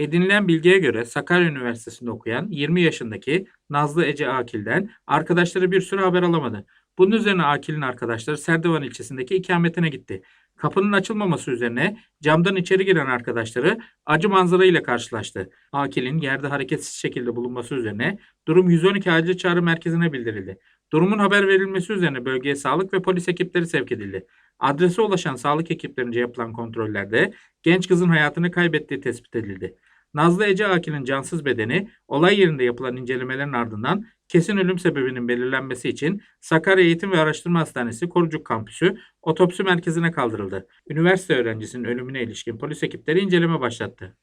Edinilen bilgiye göre Sakarya Üniversitesi'nde okuyan 20 yaşındaki Nazlı Ece Akil'den arkadaşları bir süre haber alamadı. Bunun üzerine Akil'in arkadaşları Serdivan ilçesindeki ikametine gitti. Kapının açılmaması üzerine camdan içeri giren arkadaşları acı manzara ile karşılaştı. Akil'in yerde hareketsiz şekilde bulunması üzerine durum 112 acil çağrı merkezine bildirildi. Durumun haber verilmesi üzerine bölgeye sağlık ve polis ekipleri sevk edildi. Adrese ulaşan sağlık ekiplerince yapılan kontrollerde genç kızın hayatını kaybettiği tespit edildi. Nazlı Ece Akil'in cansız bedeni olay yerinde yapılan incelemelerin ardından kesin ölüm sebebinin belirlenmesi için Sakarya Eğitim ve Araştırma Hastanesi Korucuk Kampüsü otopsi merkezine kaldırıldı. Üniversite öğrencisinin ölümüne ilişkin polis ekipleri inceleme başlattı.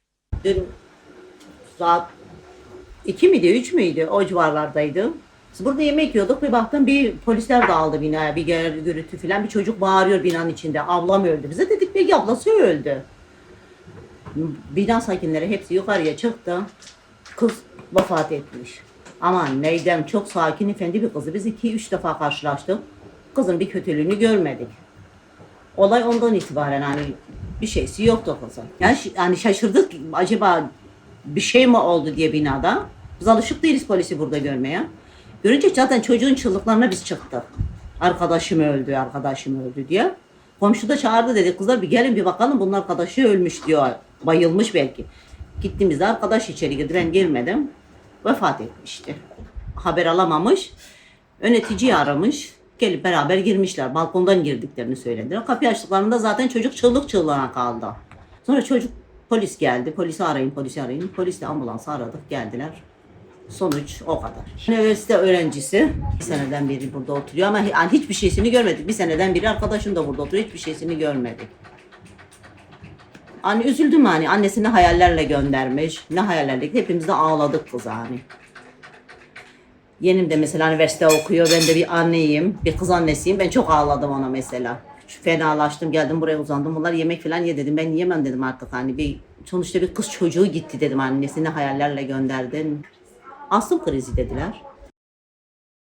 Dün saat 2 miydi, 3 müydü? O civarlardaydı. Biz burada yemek yiyorduk. Bir baktım bir polisler dağıldı binaya. Bir gürültü falan. Bir çocuk bağırıyor binanın içinde. Ablam öldü. Bize dedik belki ablası öldü. Bina sakinleri hepsi yukarıya çıktı. Kız vefat etmiş. Aman neyden çok sakin efendi bir kızı. Biz iki üç defa karşılaştık. Kızın bir kötülüğünü görmedik. Olay ondan itibaren hani bir şeysi yoktu kızın. Yani, yani şaşırdık acaba bir şey mi oldu diye binada. Biz alışık değiliz polisi burada görmeye. Görünce zaten çocuğun çığlıklarına biz çıktık. Arkadaşım öldü, arkadaşım öldü diye. Komşu da çağırdı dedi kızlar bir gelin bir bakalım bunun arkadaşı ölmüş diyor. Bayılmış belki. Gittiğimizde arkadaş içeri girdi ben girmedim. Vefat etmişti. Haber alamamış. Yöneticiyi aramış. Gelip beraber girmişler. Balkondan girdiklerini söylediler. Kapıyı açtıklarında zaten çocuk çığlık çığlığına kaldı. Sonra çocuk polis geldi. Polisi arayın, polisi arayın. Polis de ambulansı aradık. Geldiler. Sonuç o kadar. Üniversite öğrencisi bir seneden beri burada oturuyor ama hiçbir şeysini görmedik. Bir seneden beri arkadaşım da burada oturuyor. Hiçbir şeysini görmedik. Hani üzüldüm hani annesini hayallerle göndermiş. Ne hayallerle hepimiz de ağladık kız hani. Yeğenim de mesela üniversite okuyor. Ben de bir anneyim. Bir kız annesiyim. Ben çok ağladım ona mesela. Fenalaştım. Geldim buraya uzandım. Bunlar yemek falan ye dedim. Ben yiyemem dedim artık hani. Bir, sonuçta bir kız çocuğu gitti dedim. Annesini hayallerle gönderdin. Astım krizi dediler.